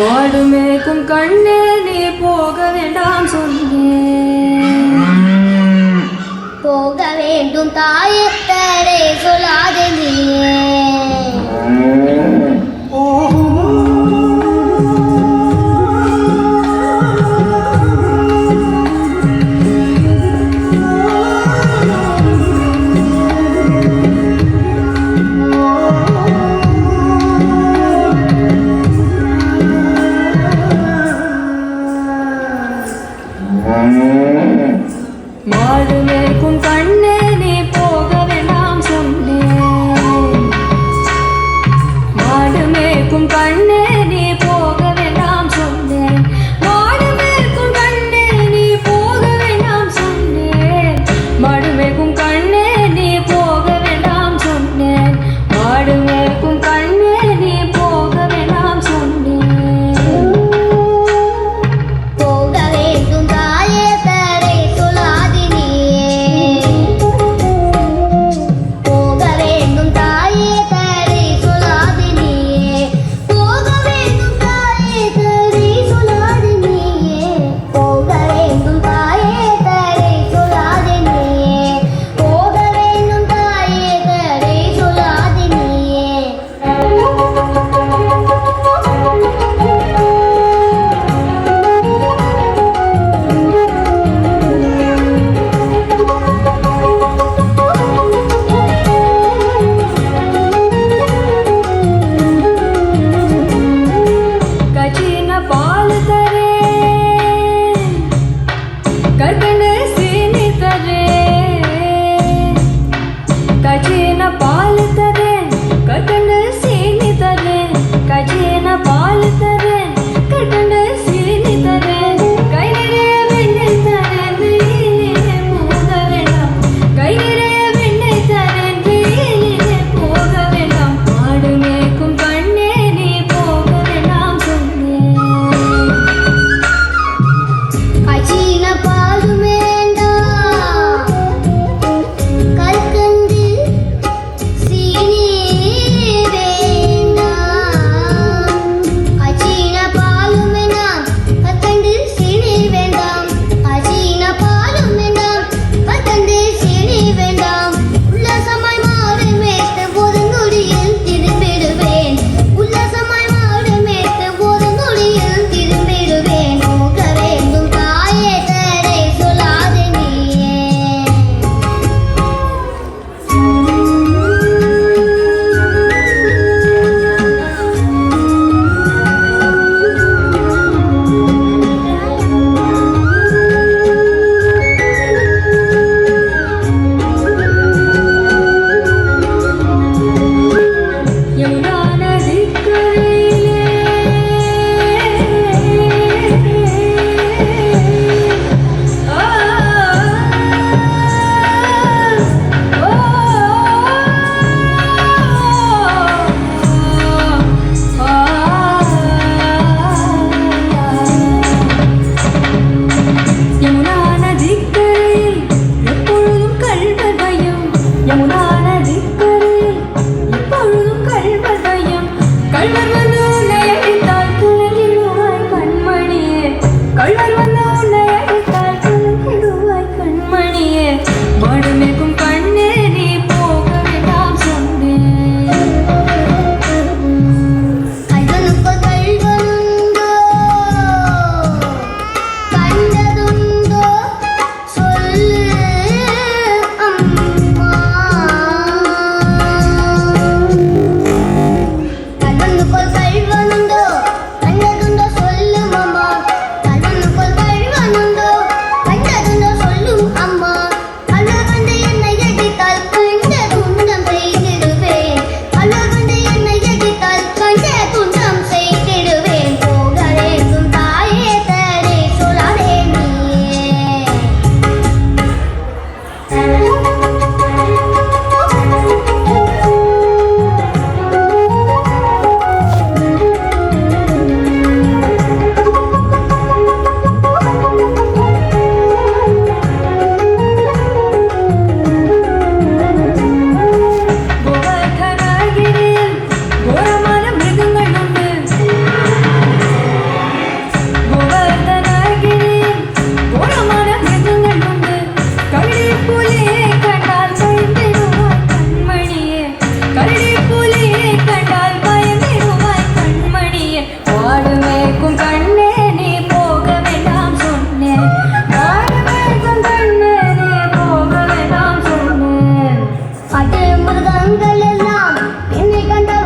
மாடுமேக்கும் கண்ணே நீ போக வேண்டாம் சொன்னேன் போக வேண்டும் தாயத்தரே சொல்லாதே நீயே. கண்கள் எல்லாம் என்னை கண்ட